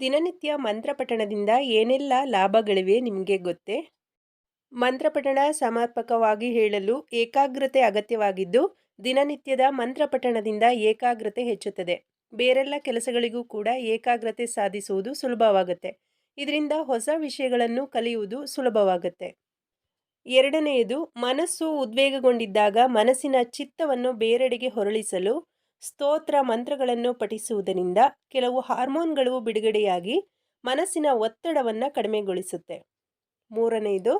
ದಿನನಿತ್ಯ ಮಂತ್ರಪಠಣದಿಂದ ಏನೆಲ್ಲ ಲಾಭಗಳಿವೆ ನಿಮಗೆ ಗೊತ್ತೇ? ಮಂತ್ರಪಠಣ ಸಮರ್ಪಕವಾಗಿ ಹೇಳಲು ಏಕಾಗ್ರತೆ ಅಗತ್ಯವಾಗಿದ್ದು, ದಿನನಿತ್ಯದ ಮಂತ್ರಪಠಣದಿಂದ ಏಕಾಗ್ರತೆ ಹೆಚ್ಚುತ್ತದೆ. ಬೇರೆಲ್ಲ ಕೆಲಸಗಳಿಗೂ ಕೂಡ ಏಕಾಗ್ರತೆ ಸಾಧಿಸುವುದು ಸುಲಭವಾಗುತ್ತೆ. ಇದರಿಂದ ಹೊಸ ವಿಷಯಗಳನ್ನು ಕಲಿಯುವುದು ಸುಲಭವಾಗುತ್ತೆ. ಎರಡನೆಯದು, ಮನಸ್ಸು ಉದ್ವೇಗಗೊಂಡಿದ್ದಾಗ ಮನಸ್ಸಿನ ಚಿತ್ತವನ್ನು ಬೇರೆಡೆಗೆ ಹೊರಳಿಸಲು ಸ್ತೋತ್ರ ಮಂತ್ರಗಳನ್ನು ಪಠಿಸುವುದರಿಂದ ಕೆಲವು ಹಾರ್ಮೋನ್ಗಳು ಬಿಡುಗಡೆಯಾಗಿ ಮನಸ್ಸಿನ ಒತ್ತಡವನ್ನು ಕಡಿಮೆಗೊಳಿಸುತ್ತೆ. ಮೂರನೆಯದು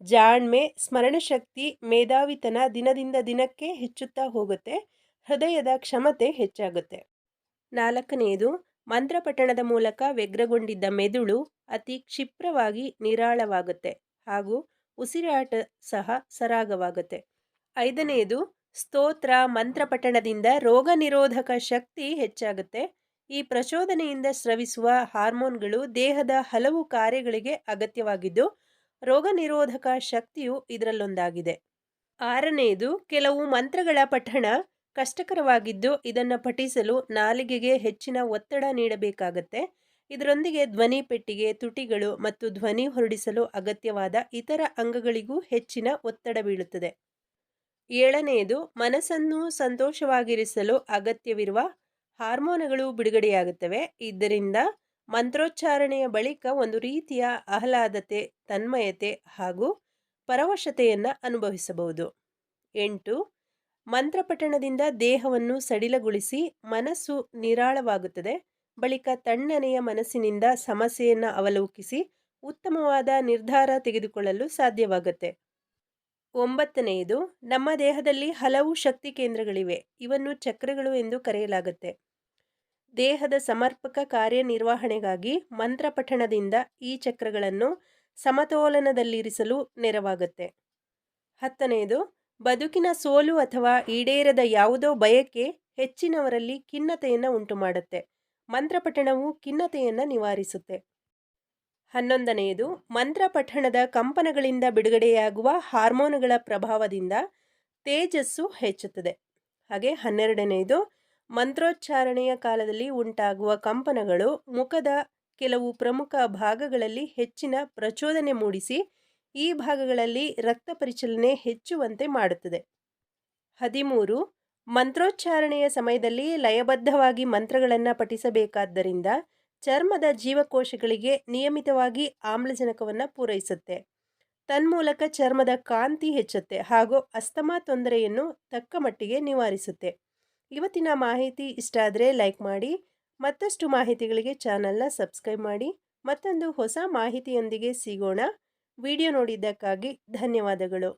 ಜಾಣ್ಮೆ ಸ್ಮರಣಶಕ್ತಿ ಮೇಧಾವಿತನ ದಿನದಿಂದ ದಿನಕ್ಕೆ ಹೆಚ್ಚುತ್ತಾ ಹೋಗುತ್ತೆ, ಹೃದಯದ ಕ್ಷಮತೆ ಹೆಚ್ಚಾಗುತ್ತೆ. ನಾಲ್ಕನೆಯದು ಮಂತ್ರಪಠಣದ ಮೂಲಕ ವ್ಯಗ್ರಗೊಂಡಿದ್ದ ಮೆದುಳು ಅತಿ ಕ್ಷಿಪ್ರವಾಗಿ ನಿರಾಳವಾಗುತ್ತೆ ಹಾಗೂ ಉಸಿರಾಟ ಸಹ ಸರಾಗವಾಗುತ್ತೆ. ಐದನೆಯದು ಸ್ತೋತ್ರ, ಮಂತ್ರಪಠಣದಿಂದ ರೋಗ ನಿರೋಧಕ ಶಕ್ತಿ ಹೆಚ್ಚಾಗುತ್ತೆ. ಈ ಪ್ರಚೋದನೆಯಿಂದ ಸ್ರವಿಸುವ ಹಾರ್ಮೋನ್ಗಳು ದೇಹದ ಹಲವು ಕಾರ್ಯಗಳಿಗೆ ಅಗತ್ಯವಾಗಿದ್ದು ರೋಗ ನಿರೋಧಕ ಶಕ್ತಿಯು ಇದರಲ್ಲೊಂದಾಗಿದೆ. ಆರನೆಯದು ಕೆಲವು ಮಂತ್ರಗಳ ಪಠಣ ಕಷ್ಟಕರವಾಗಿದ್ದು, ಇದನ್ನು ಪಠಿಸಲು ನಾಲಿಗೆಗೆ ಹೆಚ್ಚಿನ ಒತ್ತಡ ನೀಡಬೇಕಾಗತ್ತೆ. ಇದರೊಂದಿಗೆ ಧ್ವನಿ ಪೆಟ್ಟಿಗೆ, ತುಟಿಗಳು ಮತ್ತು ಧ್ವನಿ ಹೊರಡಿಸಲು ಅಗತ್ಯವಾದ ಇತರ ಅಂಗಗಳಿಗೂ ಹೆಚ್ಚಿನ ಒತ್ತಡ ಬೀಳುತ್ತದೆ. ಏಳನೆಯದು, ಮನಸ್ಸನ್ನು ಸಂತೋಷವಾಗಿರಿಸಲು ಅಗತ್ಯವಿರುವ ಹಾರ್ಮೋನುಗಳು ಬಿಡುಗಡೆಯಾಗುತ್ತವೆ. ಇದರಿಂದ ಮಂತ್ರೋಚ್ಚಾರಣೆಯ ಬಳಿಕ ಒಂದು ರೀತಿಯ ಆಹ್ಲಾದತೆ, ತನ್ಮಯತೆ ಹಾಗೂ ಪರವಶತೆಯನ್ನು ಅನುಭವಿಸಬಹುದು. ಎಂಟು, ಮಂತ್ರಪಠಣದಿಂದ ದೇಹವನ್ನು ಸಡಿಲಗೊಳಿಸಿ ಮನಸ್ಸು ನಿರಾಳವಾಗುತ್ತದೆ. ಬಳಿಕ ತಣ್ಣನೆಯ ಮನಸ್ಸಿನಿಂದ ಸಮಸ್ಯೆಯನ್ನು ಅವಲೋಕಿಸಿ ಉತ್ತಮವಾದ ನಿರ್ಧಾರ ತೆಗೆದುಕೊಳ್ಳಲು ಸಾಧ್ಯವಾಗುತ್ತೆ. ಒಂಬತ್ತನೆಯದು, ನಮ್ಮ ದೇಹದಲ್ಲಿ ಹಲವು ಶಕ್ತಿ ಕೇಂದ್ರಗಳಿವೆ. ಇವನ್ನು ಚಕ್ರಗಳು ಎಂದು ಕರೆಯಲಾಗುತ್ತೆ. ದೇಹದ ಸಮರ್ಪಕ ಕಾರ್ಯನಿರ್ವಹಣೆಗಾಗಿ ಮಂತ್ರಪಠಣದಿಂದ ಈ ಚಕ್ರಗಳನ್ನು ಸಮತೋಲನದಲ್ಲಿರಿಸಲು ನೆರವಾಗುತ್ತೆ. ಹತ್ತನೆಯದು, ಬದುಕಿನ ಸೋಲು ಅಥವಾ ಈಡೇರದ ಯಾವುದೋ ಬಯಕೆ ಹೆಚ್ಚಿನವರಲ್ಲಿ ಖಿನ್ನತೆಯನ್ನು ಉಂಟುಮಾಡುತ್ತೆ. ಮಂತ್ರಪಠಣವು ಖಿನ್ನತೆಯನ್ನು ನಿವಾರಿಸುತ್ತೆ. ಹನ್ನೊಂದನೆಯದು, ಮಂತ್ರ ಪಠಣದ ಕಂಪನಗಳಿಂದ ಬಿಡುಗಡೆಯಾಗುವ ಹಾರ್ಮೋನುಗಳ ಪ್ರಭಾವದಿಂದ ತೇಜಸ್ಸು ಹೆಚ್ಚುತ್ತದೆ. ಹಾಗೆ ಹನ್ನೆರಡನೆಯದು, ಮಂತ್ರೋಚ್ಚಾರಣೆಯ ಕಾಲದಲ್ಲಿ ಉಂಟಾಗುವ ಕಂಪನಗಳು ಮುಖದ ಕೆಲವು ಪ್ರಮುಖ ಭಾಗಗಳಲ್ಲಿ ಹೆಚ್ಚಿನ ಪ್ರಚೋದನೆ ಮೂಡಿಸಿ, ಈ ಭಾಗಗಳಲ್ಲಿ ರಕ್ತ ಪರಿಚಲನೆ ಹೆಚ್ಚುವಂತೆ ಮಾಡುತ್ತದೆ. ಹದಿಮೂರು, ಮಂತ್ರೋಚ್ಚಾರಣೆಯ ಸಮಯದಲ್ಲಿ ಲಯಬದ್ಧವಾಗಿ ಮಂತ್ರಗಳನ್ನು ಪಠಿಸಬೇಕಾದ್ದರಿಂದ ಚರ್ಮದ ಜೀವಕೋಶಗಳಿಗೆ ನಿಯಮಿತವಾಗಿ ಆಮ್ಲಜನಕವನ್ನು ಪೂರೈಸುತ್ತೆ. ತನ್ಮೂಲಕ ಚರ್ಮದ ಕಾಂತಿ ಹೆಚ್ಚುತ್ತೆ ಹಾಗೂ ಅಸ್ತಮಾ ತೊಂದರೆಯನ್ನು ತಕ್ಕ ಮಟ್ಟಿಗೆ ನಿವಾರಿಸುತ್ತೆ. ಇವತ್ತಿನ ಮಾಹಿತಿ ಇಷ್ಟ ಆದರೆ ಲೈಕ್ ಮಾಡಿ, ಮತ್ತಷ್ಟು ಮಾಹಿತಿಗಳಿಗೆ ಚಾನಲ್ನ ಸಬ್ಸ್ಕ್ರೈಬ್ ಮಾಡಿ, ಮತ್ತೊಂದು ಹೊಸ ಮಾಹಿತಿಯೊಂದಿಗೆ ಸಿಗೋಣ. ವಿಡಿಯೋ ನೋಡಿದ್ದಕ್ಕಾಗಿ ಧನ್ಯವಾದಗಳು.